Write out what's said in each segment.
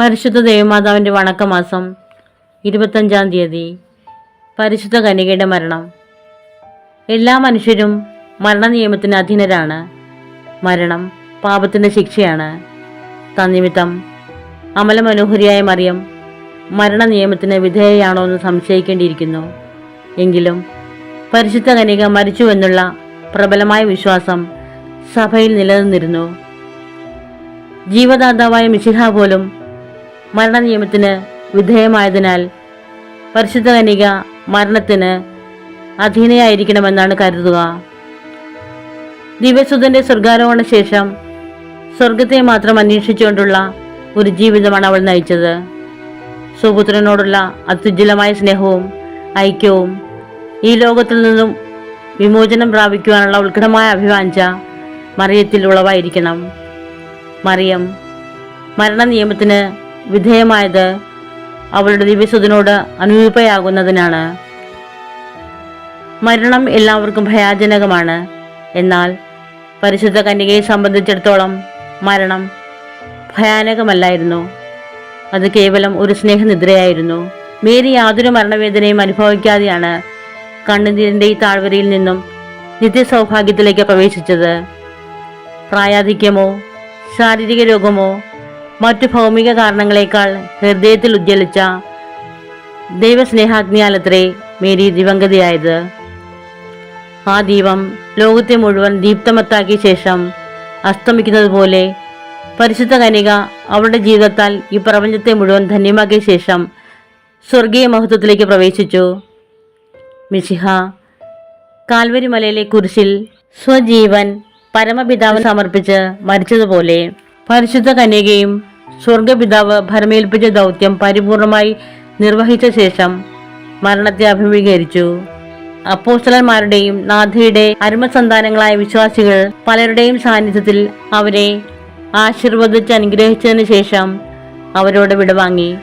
പരിശുദ്ധ ദേവമാതാവിന്റെ വണക്കമാസം ഇരുപത്തഞ്ചാം തീയതി. പരിശുദ്ധ കന്യകയുടെ മരണം. എല്ലാ മനുഷ്യരും മരണനിയമത്തിന് അധീനരാണ്. മരണം പാപത്തിന്റെ ശിക്ഷയാണ്. തന്നിമിത്തം അമലമനോഹരിയായ മറിയം മരണനിയമത്തിന് വിധേയയാണോ എന്ന് സംശയിക്കേണ്ടിയിരിക്കുന്നു. എങ്കിലും പരിശുദ്ധ കനിക മരിച്ചു എന്നുള്ള പ്രബലമായ വിശ്വാസം സഭയിൽ നിലനിന്നിരുന്നു. ജീവദാതാവായ മിശിഹ പോലും മരണനിയമത്തിന് വിധേയമായതിനാൽ പരിശുദ്ധ കനിക മരണത്തിന് അധീനയായിരിക്കണമെന്നാണ് കരുതുക. ദിവ്യസുതന്റെ സ്വർഗാരോഹണ ശേഷം സ്വർഗത്തെ മാത്രം അന്വേഷിച്ചുകൊണ്ടുള്ള ഒരു ജീവിതമാണ് അവൾ നയിച്ചത്. സുപുത്രനോടുള്ള അത്യുജ്വലമായ സ്നേഹവും ഐക്യവും ഈ ലോകത്തിൽ നിന്നും വിമോചനം പ്രാപിക്കുവാനുള്ള ഉത്കടമായ അഭിവാഞ്ച മറിയത്തിൽ ഉളവായിരിക്കണം മറിയം മരണ നിയമത്തിന് വിധേയമായത് അവളുടെ ദിവ്യസുതനോട് അനുരൂപയാകുന്നതിനാണ് മരണം എല്ലാവർക്കും ഭയാജനകമാണ്. എന്നാൽ പരിശുദ്ധ കന്യകയെ സംബന്ധിച്ചിടത്തോളം മരണം ഭയാനകമല്ലായിരുന്നു. അത് കേവലം ഒരു സ്നേഹനിദ്രയായിരുന്നു. മേരി യാതൊരു മരണവേദനയും അനുഭവിക്കാതെയാണ് കണ്ണുനീരിന്റെ ഈ താഴ്വരയിൽ നിന്നും നിത്യസൗഭാഗ്യത്തിലേക്ക് പ്രവേശിച്ചത്. പ്രായാധിക്യമോ ശാരീരിക രോഗമോ മറ്റു ഭൗമിക കാരണങ്ങളെക്കാൾ ഹൃദയത്തിൽ ഉജ്ജ്വലിച്ച ദൈവസ്നേഹാജ്ഞാലത്രേ മേരി ദിവംഗതയായത് ആ ദീപം ലോകത്തെ മുഴുവൻ ദീപ്തമത്താക്കിയ ശേഷം അസ്തമിക്കുന്നത് പോലെ പരിശുദ്ധ കനിക അവളുടെ ജീവിതത്താൽ ഈ പ്രപഞ്ചത്തെ മുഴുവൻ ധന്യമാക്കിയ ശേഷം സ്വർഗീയ മഹത്വത്തിലേക്ക് പ്രവേശിച്ചു. മിശിഹ. കാൽവരിമലയിലെ കുരിശിൽ സ്വജീവൻ പരമപിതാവ് സമർപ്പിച്ച് മരിച്ചതുപോലെ പരിശുദ്ധ കന്യകയും സ്വർഗപിതാവ് ഭരമേൽപ്പിച്ച ദൗത്യം പരിപൂർണമായി നിർവഹിച്ച ശേഷം മരണത്തെ അഭിമുഖീകരിച്ചു. അപ്പോസ്റ്റലന്മാരുടെയും നാഥയുടെ അരുമസന്താനങ്ങളായ വിശ്വാസികൾ പലരുടെയും സാന്നിധ്യത്തിൽ അവരെ ആശീർവദിച്ച് അനുഗ്രഹിച്ചതിന് ശേഷം അവരോട് വിടവാങ്ങി.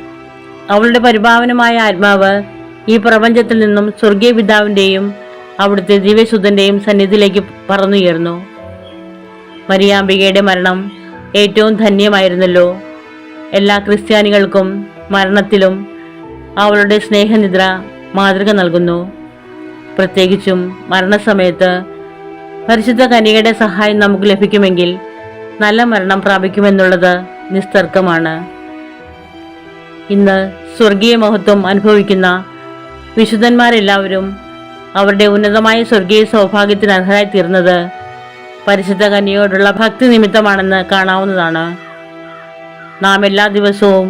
അവളുടെ പരിഭാവനമായ ആത്മാവ് ഈ പ്രപഞ്ചത്തിൽ നിന്നും സ്വർഗീയ പിതാവിന്റെയും അവിടുത്തെ ദിവ്യശുദ്ധന്റെയും സന്നിധിയിലേക്ക് പറന്നുയർന്നു. മരിയാമ്പികയുടെ മരണം ഏറ്റവും ധന്യമായിരുന്നല്ലോ. എല്ലാ ക്രിസ്ത്യാനികൾക്കും മരണത്തിലും അവളുടെ സ്നേഹനിദ്ര മാതൃക നൽകുന്നു. പ്രത്യേകിച്ചും മരണസമയത്ത് പരിശുദ്ധ കനികയുടെ സഹായം നമുക്ക് ലഭിക്കുമെങ്കിൽ നല്ല മരണം പ്രാപിക്കുമെന്നുള്ളത് നിസ്തർക്കമാണ്. ഇന്ന് സ്വർഗീയ മഹത്വം അനുഭവിക്കുന്ന വിശുദ്ധന്മാരെല്ലാവരും അവരുടെ ഉന്നതമായ സ്വർഗീയ സൗഭാഗ്യത്തിന് അർഹരായി തീർന്നത് പരിശുദ്ധ കന്യയോടുള്ള ഭക്തി നിമിത്തമാണെന്ന് കാണാവുന്നതാണ്. നാം എല്ലാ ദിവസവും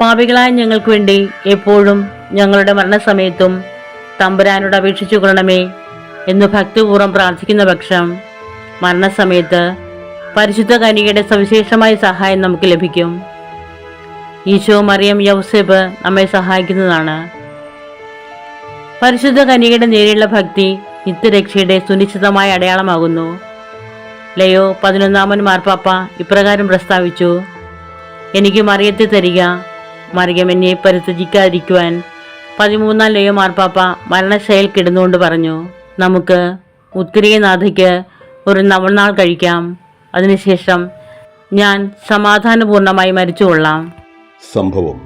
പാപികളായ ഞങ്ങൾക്ക് വേണ്ടി എപ്പോഴും ഞങ്ങളുടെ മരണസമയത്തും തമ്പുരാനോട് അപേക്ഷിച്ചു കൊള്ളണമേ എന്ന് ഭക്തിപൂർവം പ്രാർത്ഥിക്കുന്ന പക്ഷം മരണസമയത്ത് പരിശുദ്ധ കനികയുടെ സവിശേഷമായ സഹായം നമുക്ക് ലഭിക്കും. ഈശോ മറിയം യൗസേബ് നമ്മെ സഹായിക്കുന്നതാണ്. പരിശുദ്ധ കനികയുടെ നേരെയുള്ള ഭക്തി നിത്യരക്ഷയുടെ സുനിശ്ചിതമായ അടയാളമാകുന്നു. ലയോ പതിനൊന്നാമൻ മാർപ്പാപ്പ ഇപ്രകാരം പ്രസ്താവിച്ചു എനിക്ക് മറിയത്തെ തരിക മറിയം എന്നെ പരിത്യജിക്കാതിരിക്കുവാൻ പതിമൂന്നാം ലയോ മാർപ്പാപ്പ മരണശയിൽ കിടന്നുകൊണ്ട് പറഞ്ഞു നമുക്ക് ഉത്തരീയനാഥയ്ക്ക് ഒരു നവൾനാൾ കഴിക്കാം. അതിനുശേഷം ഞാൻ സമാധാനപൂർണമായി മരിച്ചുകൊള്ളാം സംഭവം.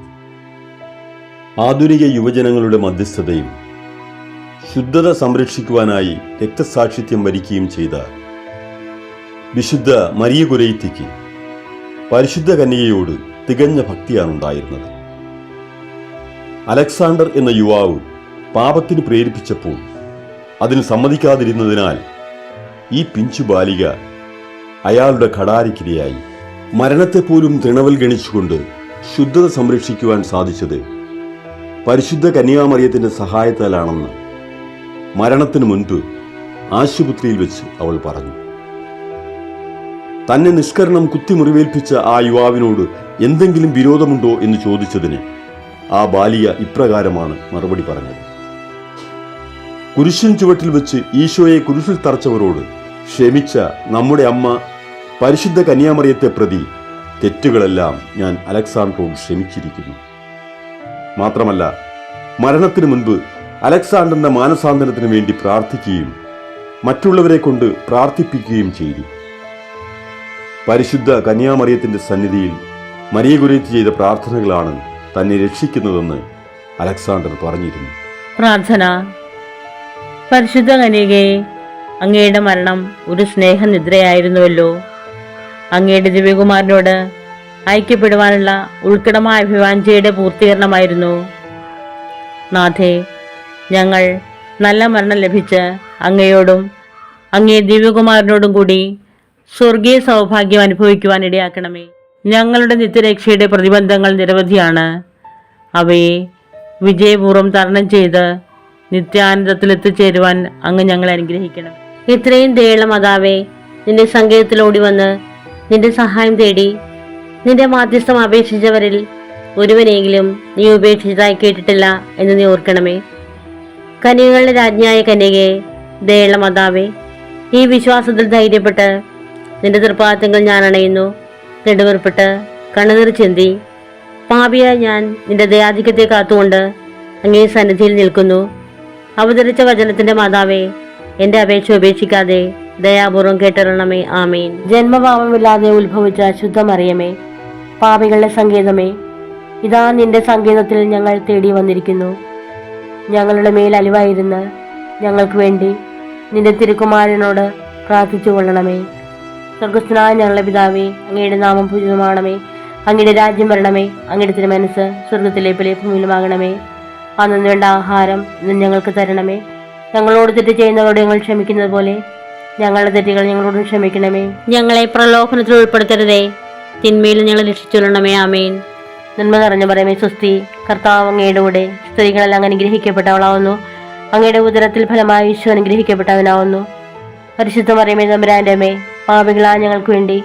ആധുനിക യുവജനങ്ങളുടെ മധ്യസ്ഥതയും ശുദ്ധത സംരക്ഷിക്കുവാനായി രക്തസാക്ഷിത്യം വരിക്കുകയും ചെയ്ത വിശുദ്ധ മരിയ കുരൈത്തിക്ക് പരിശുദ്ധ കന്യകയോട് തികഞ്ഞ ഭക്തിയാണ് ഉണ്ടായിരുന്നത് അലക്സാണ്ടർ എന്ന യുവാവ് പാപത്തിന് പ്രേരിപ്പിച്ചപ്പോൾ അതിന് സമ്മതിക്കാതിരുന്നതിനാൽ ഈ പിഞ്ചു ബാലിക അയാളുടെ ഘടാരിക്കിരയായി മരണത്തെപ്പോലും തൃണവൽ ഗണിച്ചുകൊണ്ട് ശുദ്ധത സംരക്ഷിക്കുവാൻ സാധിച്ചത് പരിശുദ്ധ കന്യാമറിയത്തിന്റെ സഹായത്താലാണെന്ന് മരണത്തിനു മുൻപ് ആശുപത്രിയിൽ വെച്ച് അവൾ പറഞ്ഞു തന്നെ നിഷ്കരണം കുത്തിമുറിവേൽപ്പിച്ച ആ യുവാവിനോട് എന്തെങ്കിലും വിരോധമുണ്ടോ എന്ന് ചോദിച്ചതിന് ആ ബാലിയ ഇപ്രകാരമാണ് മറുപടി പറഞ്ഞത്. കുരിശിൻ ചുവട്ടിൽ വെച്ച് ഈശോയെ കുരിശിൽ തറച്ചവരോട് ക്ഷമിച്ച നമ്മുടെ അമ്മ പരിശുദ്ധ കന്യാമറിയത്തെ പ്രതി തെറ്റുകളെല്ലാം ഞാൻ അലക്സാണ്ടറോട് ക്ഷമിച്ചിരിക്കുന്നു. മാത്രമല്ല മരണത്തിന് മുൻപ് അലക്സാണ്ടറിന്റെ മാനസാന്തരത്തിന് വേണ്ടി പ്രാർത്ഥിക്കുകയും മറ്റുള്ളവരെ കൊണ്ട് പ്രാർത്ഥിപ്പിക്കുകയും ചെയ്തു. പരിശുദ്ധ കന്യാമറിയത്തിന്റെ സന്നിധിയിൽ മരിയ കുര്യത്ത് ചെയ്ത പ്രാർത്ഥനകളാണ് തന്നെ രക്ഷിക്കുന്നതെന്ന് അലക്സാണ്ടർ പറഞ്ഞിരുന്നു. പ്രാർത്ഥന. പരിശുദ്ധ കന്യകയെ അങ്ങയുടെ മരണം ഒരു സ്നേഹനിദ്രയായിരുന്നുവല്ലോ. അങ്ങയുടെ ദിവ്യകുമാരനോട് ഐക്യപ്പെടുവാനുള്ള ഉൾക്കിടമായ അഭിവാഞ്ചയുടെ പൂർത്തീകരണമായിരുന്നു. നാഥേ ഞങ്ങൾ നല്ല മരണം ലഭിച്ച് അങ്ങയോടും അങ്ങേ ദിവ്യകുമാരനോടും കൂടി സ്വർഗീയ സൗഭാഗ്യം അനുഭവിക്കുവാൻ ഇടയാക്കണമേ. ഞങ്ങളുടെ നിത്യരക്ഷയുടെ പ്രതിബന്ധങ്ങൾ നിരവധിയാണ്. അവയെ വിജയപൂർവം തരണം ചെയ്ത് നിത്യാനന്ദത്തിൽ എത്തിച്ചേരുവാൻ അങ്ങ് ഞങ്ങളെ അനുഗ്രഹിക്കണം. ഇത്രയും ദയുള്ള മാതാവേ നിന്റെ സങ്കേതത്തിലോടി വന്ന് നിന്റെ സഹായം തേടി നിന്റെ മാധ്യസ്ഥം അപേക്ഷിച്ചവരിൽ ഒരുവനെങ്കിലും നീ ഉപേക്ഷിച്ചതായി കേട്ടിട്ടില്ല എന്ന് നീ ഓർക്കണമേ. കന്യകളുടെ രാജ്ഞിയായ കന്യകയെ ദയുള്ള മാതാവേ ഈ വിശ്വാസത്തിൽ ധൈര്യപ്പെട്ട് നിന്റെ തൃപ്പാദത്തങ്ങൾ ഞാൻ അണയുന്നു. നെടുവേർപ്പെട്ട് കണ്ണുനീർ ചിന്തി. പാപിയായ ഞാൻ നിന്റെ ദയാധിക്യത്തെ കാത്തുകൊണ്ട് അങ്ങേ സന്നിധിയിൽ നിൽക്കുന്നു. അവതരിച്ച വചനത്തിന്റെ മാതാവേ എന്റെ അപേക്ഷ ഉപേക്ഷിക്കാതെ ദയാപൂർവം കേട്ടിറണമേ ആമേൻ. ജന്മഭാവമില്ലാതെ ഉത്ഭവിച്ച ശുദ്ധമറിയമേ പാപികളുടെ സങ്കേതമേ ഇതാ നിന്റെ സങ്കേതത്തിൽ ഞങ്ങൾ തേടി വന്നിരിക്കുന്നു. ഞങ്ങളുടെ മേൽ അലിവായിരുന്ന് ഞങ്ങൾക്ക് വേണ്ടി നിന്റെ തിരുക്കുമാരനോട് പ്രാർത്ഥിച്ചു കൊള്ളണമേ. സ്വർഗസ്നായ ഞങ്ങളുടെ പിതാവേ അങ്ങയുടെ നാമം പൂജിതമാണമേ. അങ്ങയുടെ രാജ്യം വരണമേ. അങ്ങയുടെ തിരുമനസ് സ്വർഗത്തിലെ പോലെ ഭൂമിയിലുമാകണമേ അന്നു വേണ്ട ആഹാരം ഇന്ന് ഞങ്ങൾക്ക് തരണമേ. ഞങ്ങളോട് തെറ്റ് ചെയ്യുന്നവരോട് ഞങ്ങൾ ക്ഷമിക്കുന്നത് പോലെ ഞങ്ങളുടെ തെറ്റുകൾ ഞങ്ങളോട് ക്ഷമിക്കണമേ. ഞങ്ങളെ പ്രലോഭനത്തിൽ ഉൾപ്പെടുത്തരുതേ. തിന്മയിൽ ഞങ്ങളെ രക്ഷിച്ചുകൊള്ളണമേ. ആമേൻ. നന്മ നിറഞ്ഞു പറയുമേ സുസ്തി കർത്താവ് അങ്ങയുടെ കൂടെ സ്ത്രീകളെല്ലാം അനുഗ്രഹിക്കപ്പെട്ടവളാവുന്നു. അങ്ങയുടെ ഉദരത്തിൽ ഫലമായി ഈശോ അനുഗ്രഹിക്കപ്പെട്ടവനാവുന്നു. പരിശുദ്ധ മറിയമേ തമ്പുരാന്റെ അമ്മേ പാപികളാ ഞങ്ങൾക്ക് വേണ്ടി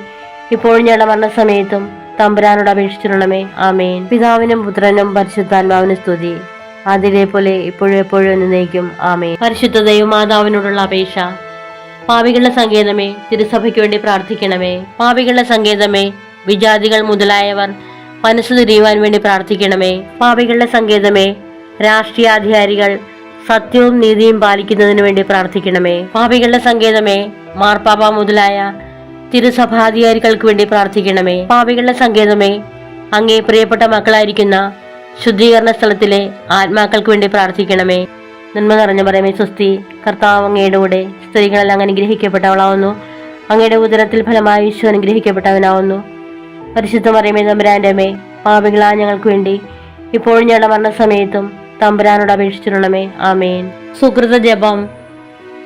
ഇപ്പോഴും ഞങ്ങളുടെ മരണസമയത്തും തമ്പുരാനോട് അപേക്ഷിച്ചിരണമേ ആമേൻ. പിതാവിനും പുത്രനും പരിശുദ്ധാത്മാവിനും സ്തുതി. അതിലെ പോലെ ഇപ്പോഴും എപ്പോഴും എന്നേക്കും. ആമേൻ. പരിശുദ്ധ ദൈവമാതാവിനോടുള്ള അപേക്ഷ. പാപികളുടെ സങ്കേതമേ തിരുസഭയ്ക്ക് വേണ്ടി പ്രാർത്ഥിക്കണമേ. പാപികളുടെ സങ്കേതമേ വിജാതികൾ മുതലായവർ മനസ്സ് തിരിയുവാൻ വേണ്ടി പ്രാർത്ഥിക്കണമേ. പാപികളുടെ സങ്കേതമേ രാഷ്ട്രീയാധികാരികൾ സത്യവും നീതിയും പാലിക്കുന്നതിന് വേണ്ടി പ്രാർത്ഥിക്കണമേ. പാപികളുടെ സങ്കേതമേ മാർപ്പാപ്പ മുതലായ തിരുസഭാധികാരികൾക്ക് വേണ്ടി പ്രാർത്ഥിക്കണമേ. പാപികളുടെ സങ്കേതമേ അങ്ങേ പ്രിയപ്പെട്ട മക്കളായിരിക്കുന്ന ശുദ്ധീകരണ സ്ഥലത്തിലെ ആത്മാക്കൾക്ക് വേണ്ടി പ്രാർത്ഥിക്കണമേ. നന്മ നിറഞ്ഞ പറയുമേ സ്വസ്തി കർത്താവ് അങ്ങയുടെ കൂടെ സ്ത്രീകളെല്ലാം അനുഗ്രഹിക്കപ്പെട്ടവളാവുന്നു. അങ്ങയുടെ ഉദരത്തിൽ ഫലമായി ഈശോ അനുഗ്രഹിക്കപ്പെട്ടവനാവുന്നു. പരിശുദ്ധ മറിയമേ തമ്പുരാന്റെമേ പാപികളാ ഞങ്ങൾക്ക് വേണ്ടി ഇപ്പോഴും ഞങ്ങളുടെ മരണസമയത്തും തമ്പുരാനോട് അപേക്ഷിച്ചിരണമേ ആമേൻ. സുഹൃത ജപം.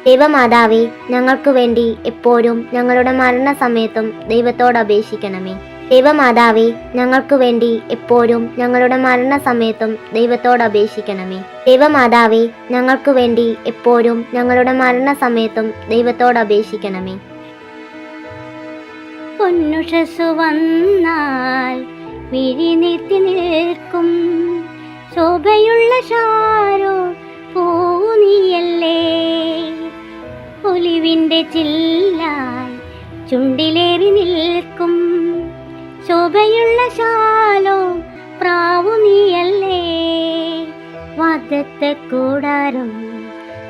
ദൈവമാതാവേ ഞങ്ങൾക്ക് വേണ്ടി എപ്പോഴും ഞങ്ങളുടെ മരണസമയത്തും ദൈവത്തോട് അപേക്ഷിക്കണമേ. ദൈവമാതാവേ ഞങ്ങൾക്ക് വേണ്ടി എപ്പോഴും ഞങ്ങളുടെ മരണസമയത്തും ദൈവത്തോട് അപേക്ഷിക്കണമേ. ദൈവമാതാവേ ഞങ്ങൾക്ക് വേണ്ടി എപ്പോഴും ഞങ്ങളുടെ മരണസമയത്തും ദൈവത്തോട് അപേക്ഷിക്കണമേ. പൊന്നുഷസു വന്നാൽ വിഴിനീർത്തി നിൽക്കും. ശോഭയുള്ള ഷാരോ പൂനിയല്ലേ? ഒലിവിന്റെ ചില്ലായി ചുണ്ടിലേറി നിൽക്കും. ശോഭയുള്ള ശാലോ പ്രാവു നീയല്ലേ വാദത്തെ കൂടാരം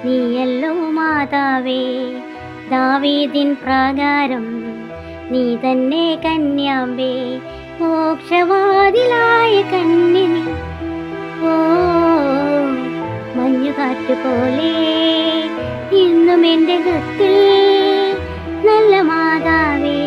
നീയല്ലോ മാതാവേ. ദാവീദിൻ പ്രാകാരം നീ തന്നെ കന്യാമ്പേ മോക്ഷവാതിലായ കന്യനി ഓ മഞ്ഞുകാറ്റ് പോലെ ഇന്നും എന്റെ ഹൃത്തിൽ നല്ല മാതാവേ.